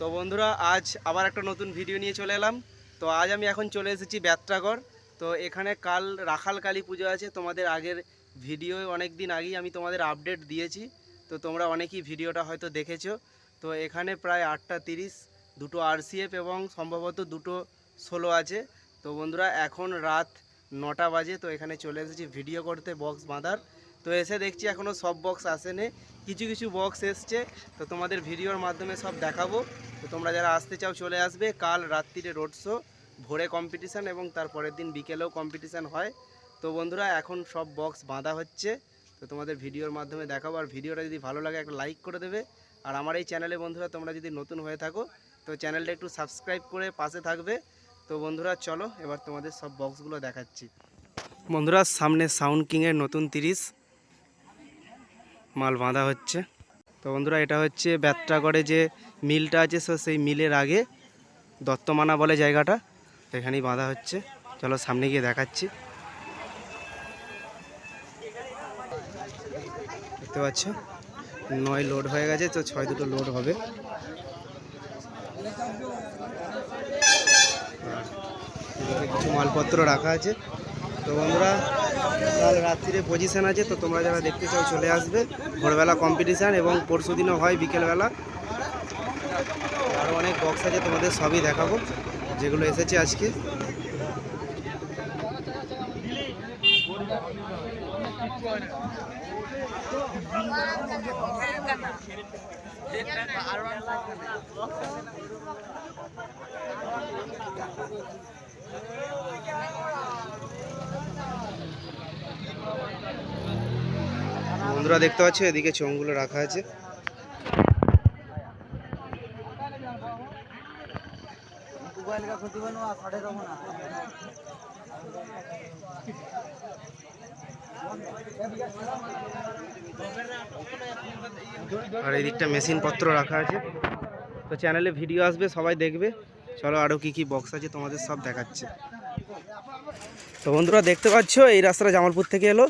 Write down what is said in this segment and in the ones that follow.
তো বন্ধুরা, আজ আবার একটা নতুন ভিডিও নিয়ে চলে এলাম। তো আজ আমি এখন চলে এসেছি ব্যাত্রাগড়। তো এখানে কাল রাখাল কালী পুজো আছে। তোমাদের আগের ভিডিও অনেক দিন আগেই আমি তোমাদের আপডেট দিয়েছি। তো তোমরা অনেকেই ভিডিওটা হয়তো দেখেছ। তো এখানে প্রায় আটটা তিরিশ, দুটো আরসিএফ এবং সম্ভবত দুটো ষোলো আছে। তো বন্ধুরা, এখন রাত নটা বাজে। তো এখানে চলে এসেছি ভিডিও করতে বক্স বাঁধার। তো এসে দেখছি এখনও সব বক্স আসেনি। কিছু কিছু বক্স এসছে। তো তোমাদের ভিডিওর মাধ্যমে সব দেখাবো। তো তোমরা যারা আসতে চাও চলে আসবে। কাল রাত্রিরে রোড শো ভোরে কম্পিটিশান এবং তারপরের দিন বিকেলেও কম্পিটিশান হয়। তো বন্ধুরা, এখন সব বক্স বাঁধা হচ্ছে। তো তোমাদের ভিডিওর মাধ্যমে দেখাবো। আর ভিডিওটা যদি ভালো লাগে, একটা লাইক করে দেবে। আর আমার এই চ্যানেলে বন্ধুরা, তোমরা যদি নতুন হয়ে থাকো, তো চ্যানেলটা একটু সাবস্ক্রাইব করে পাশে থাকবে। তো বন্ধুরা, চলো এবার তোমাদের সব বক্সগুলো দেখাচ্ছি। বন্ধুরা, সামনে সাউন্ড কিংয়ের নতুন তিরিশ মাল বাঁধা হচ্ছে। তো বন্ধুরা, এটা হচ্ছে ব্যাত্রাগড়ে যে মিলটা আছে, সো সেই মিলের আগে দত্তমানা বলে জায়গাটা এখানেই বাঁধা হচ্ছে। চলো সামনে গিয়ে দেখাচ্ছি। দেখতে পাচ্ছ? নয় লোড হয়ে গেছে, তো ছয় দুটো লোড হবে। কিছু মালপত্র রাখা আছে। তো বন্ধুরা, কাল রাত্রিরে পজিশন আছে, তো তোমরা যারা দেখতে চাও চলে আসবে। ভোরবেলা কম্পিটিশান এবং পরশু দিনও হয় বিকেলবেলা। আরও অনেক বক্স আছে, তোমাদের সবই দেখাবো, যেগুলো এসেছে আজকে। বন্ধুরা দেখতে পাচ্ছ, এদিকে চোঙগুলো রাখা আছে। আর এদিকটা মেশিন পত্র রাখা আছে। তো চ্যানেলে ভিডিও আসবে, সবাই দেখবে। চলো আরও কি কি বক্স আছে, তোমাদের সব দেখাচ্ছে। তো বন্ধুরা দেখতে পাচ্ছ, এই রাস্তাটা জামালপুর থেকে এলো।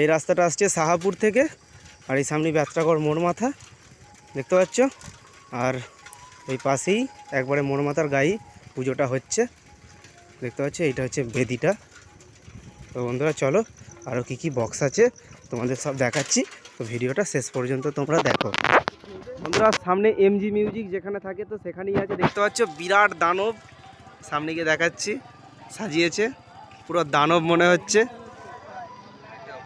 এই রাস্তাটা আসছে সাহাপুর থেকে, আর এই সামনে যাত্রাগড় মোড় মাথা দেখতে পাচ্ছ? আর ওই পাশেই একবারে মোড় মাথার গায়ে পুজোটা হচ্ছে, দেখতে পাচ্ছ? এইটা হচ্ছে বেদিটা। তো বন্ধুরা, চলো আরও কি কি বক্স আছে তোমাদের সব দেখাচ্ছি। তো ভিডিওটা শেষ পর্যন্ত তোমরা দেখো। বন্ধুরা, সামনে এমজি মিউজিক যেখানে থাকে, তো সেখানেই আছে। দেখতে পাচ্ছ? বিরাট দানব। সামনে গিয়ে দেখাচ্ছি। সাজিয়েছে। পুরো দানব মনে হচ্ছে।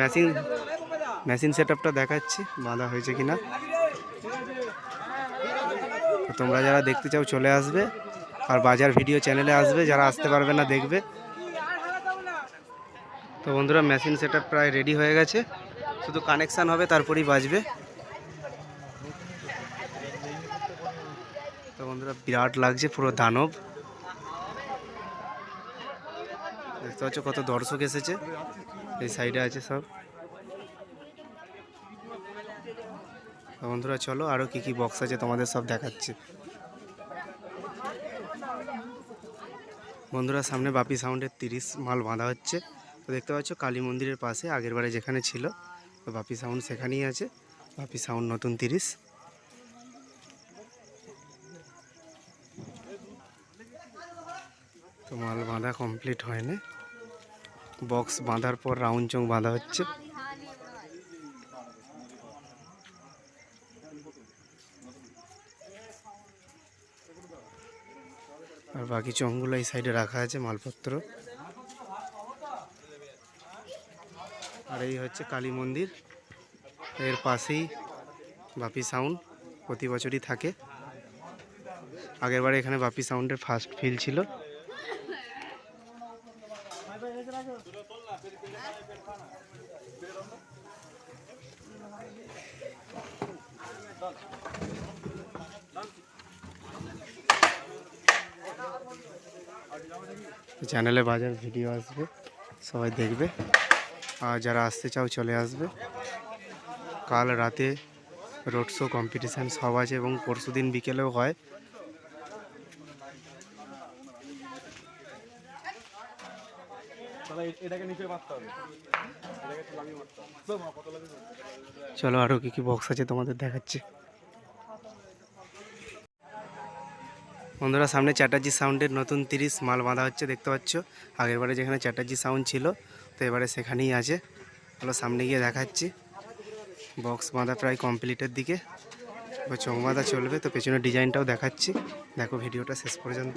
মেশিন মেশিন সেট আপটা দেখাচ্ছি, বাঁধা হয়েছে কিনা। তোমরা যারা দেখতে চাও চলে আসবে, আর বাজার ভিডিও চ্যানেলে আসবে, যারা আসতে পারবে না দেখবে। তো বন্ধুরা মেশিন সেট প্রায় রেডি হয়ে গেছে। শুধু কানেকশান হবে, তারপরেই বাজবে। তো বন্ধুরা, বিরাট লাগছে পুরো দানব। দেখতে পাচ্ছ কত দর্শক এসেছে। এই সাইডে আছে সব। বন্ধুরা, চলো আরও কি কি বক্স আছে তোমাদের সব দেখাচ্ছে। বন্ধুরা, সামনে বাপি সাউন্ডের তিরিশ মাল বাঁধা হচ্ছে। তো দেখতে পাচ্ছ, কালী মন্দিরের পাশে, আগের বারে যেখানে ছিল, তো বাপি সাউন্ড সেখানেই আছে। বাপি সাউন্ড নতুন তিরিশ। তো মাল বাঁধা কমপ্লিট হয়নি। বক্স বাঁধার পর রাউন্ড চোং বাঁধা হচ্ছে। আর বাকি চোঙগুলো এই সাইডে রাখা আছে, মালপত্র। আর এই হচ্ছে কালী মন্দির। এর পাশেই বাপি সাউন্ড প্রতি বছরই থাকে। আগেরবারে এখানে বাপি সাউন্ডের ফার্স্ট ফিল ছিল। চ্যানেলে বাজার ভিডিও আসবে, সবাই দেখবে। আর যারা আসতে চাও চলে আসবে। কাল রাতে রোড শো কম্পিটিশান সব আছে এবং পরশু দিন বিকেলেও হয়। চলো আরও কী কী বক্স আছে তোমাদের দেখাচ্ছি। বন্ধুরা, সামনে চ্যাটার্জি সাউন্ডের নতুন তিরিশ মাল বাঁধা হচ্ছে, দেখতে পাচ্ছ? আগের বারে যেখানে চ্যাটার্জি সাউন্ড ছিল, তো এবারে সেখানেই আছে। চলো সামনে গিয়ে দেখাচ্ছি। বক্স বাঁধা প্রায় কমপ্লিটের দিকে। এবার চোখ বাঁধা চলবে, তো পেছনের ডিজাইনটাও দেখাচ্ছি। দেখো ভিডিওটা শেষ পর্যন্ত।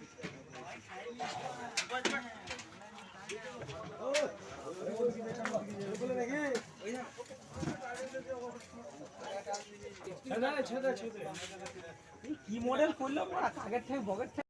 কি মডেল করল আগের থেকে বগের থেকে